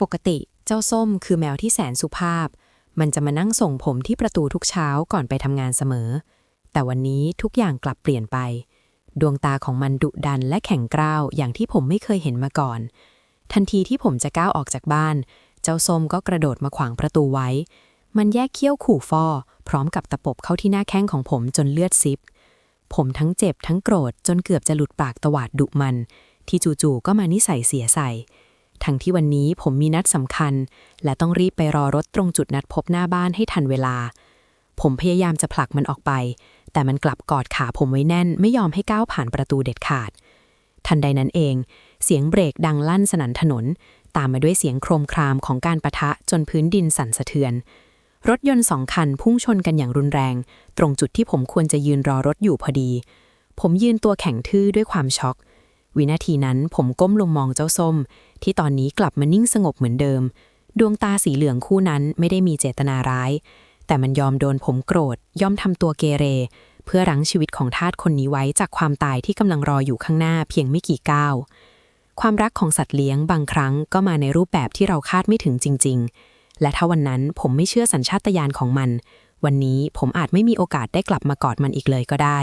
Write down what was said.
ปกติเจ้าส้มคือแมวที่แสนสุภาพ มันจะมานั่งส่งผมที่ประตูทุกเช้าก่อนไปทำงานเสมอ แต่วันนี้ทุกอย่างกลับเปลี่ยนไป ดวงตาของมันดุดันและแข็งกร้าวอย่างที่ผมไม่เคยเห็นมาก่อน ทันทีที่ผมจะก้าวออกจากบ้าน เจ้าส้มก็กระโดดมาขวางประตูไว้ มันแยกเขี้ยวขู่ฟอ พร้อมกับตะปบเข้าที่หน้าแข้งของผมจนเลือดซิบ ผมทั้งเจ็บทั้งโกรธจนเกือบจะหลุดปากตวาดดุมัน ที่จู่ๆก็มานิสัยเสียใส่ ทั้งที่วันนี้ผมมีนัดสำคัญ และต้องรีบไปรอรถตรงจุดนัดพบหน้าบ้านให้ทันเวลา ผมพยายามจะผลักมันออกไป แต่มันกลับกอดขาผมไว้แน่น ไม่ยอมให้ก้าวผ่านประตูเด็ดขาด ทันใดนั้นเอง เสียงเบรกดังลั่นสนั่นถนน ตามมาด้วยเสียงโครมครามของการประทะจนพื้นดินสั่นสะเทือน รถยนต์สองคันพุ่งชนกันอย่างรุนแรง ตรงจุดที่ผมควรจะยืนรอรถอยู่พอดี ผมยืนตัวแข็งทื่อด้วยความช็อก วินาทีนั้นผมก้มลงมองเจ้าส้ม ที่ตอนนี้กลับมานิ่งสงบเหมือนเดิม ดวงตาสีเหลืองคู่นั้นไม่ได้มีเจตนาร้าย แต่มันยอมโดนผมโกรธย่อมทำตัวเกเร เพื่อรั้งชีวิตของทาสคนนี้ไว้จากความตายที่กำลังรออยู่ข้างหน้าเพียงไม่กี่ก้าวความรักของสัตว์เลี้ยงบางครั้งก็มาในรูปแบบที่เราคาดไม่ถึงจริง ๆ และถ้าวันนั้นผมไม่เชื่อสัญชาตญาณของมัน วันนี้ผมอาจไม่มีโอกาสได้กลับมากอดมันอีกเลยก็ได้